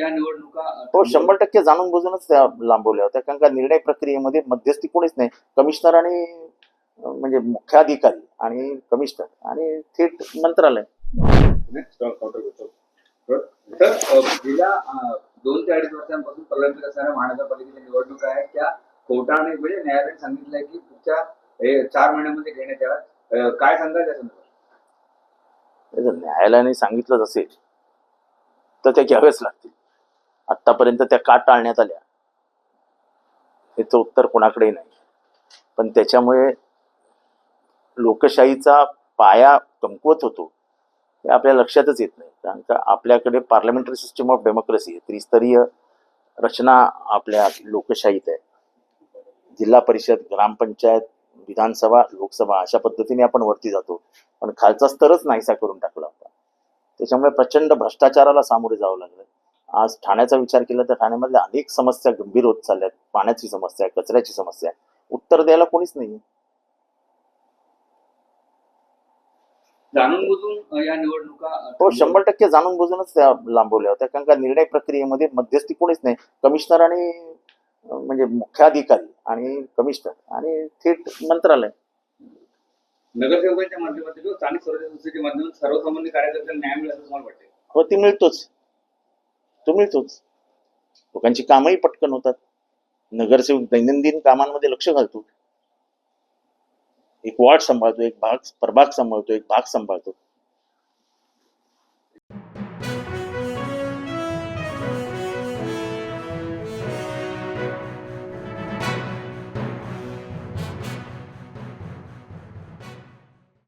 या निवडणुका हो शंभर टक्के जाणून बुजूनच त्या लांबवल्या होत्या. कारण का निर्णय प्रक्रियेमध्ये मध्यस्थी कोणीच नाही. कमिशनर आणि म्हणजे मुख्याधिकारी आणि कमिशनर आणि थेट मंत्रालय. तर गेल्या दोन ते अडीच वर्षांपासून प्रलंबित असणाऱ्या महानगरपालिकेच्या निवडणुका आहेत. त्या कोर्टाने म्हणजे न्यायालयाने सांगितलंय की पुढच्या हे चार महिन्यामध्ये घेण्यात याव्यात. अ, काय त्या संदर्भात? न्यायालयाने सांगितलंच असेल तर त्या घ्याव्याच लागतील. आतापर्यंत त्या का टाळण्यात आल्या? याचं उत्तर कोणाकडे नाही. पण त्याच्यामुळे लोकशाहीचा पाया कमकुवत होतो हे आपल्या लक्षातच येत नाही. कारण का आपल्याकडे पार्लमेंटरी सिस्टम ऑफ डेमोक्रेसी आहे त्रिस्तरीय रचना आपल्या लोकशाहीत आहे. जिल्हा परिषद ग्रामपंचायत विधानसभा लोकसभा अशा पद्धतीने आपण वरती जातो. पण खालचा स्तरच नाहीसा करून टाकला होता. त्याच्यामुळे प्रचंड भ्रष्टाचाराला सामोरे जावं लागलं. आज ठाण्याचा विचार केला तर ठाण्यामधल्या अनेक समस्या गंभीर होत चालल्या आहेत पाण्याची समस्या आहे कचऱ्याची समस्या. आहे उत्तर द्यायला कोणीच नाही जाणून बुजून या निवडणुका हो शंभर टक्के जाणून बुजूनच त्या लांबवल्या होत्या. कारण का निर्णय प्रक्रियेमध्ये मध्यस्थी कोणीच नाही. कमिशनर आणि म्हणजे मुख्याधिकारी आणि कमिशनर आणि थेट मंत्रालय. नगरसेवकांच्या माध्यमातून स्थानिक स्वराज्य संस्थेच्या माध्यमातून सर्वसामान्य कार्यकर्त्यांना न्याय मिळेल असं तुम्हाला वाटते हो ती मिळतोच. तो मिळतोच लोकांची कामही पटकन होतात. नगरसेवक दैनंदिन कामांमध्ये लक्ष घालतो. एक वॉर्ड सांभाळतो एक भाग प्रभाग सांभाळतो एक भाग सांभाळतो.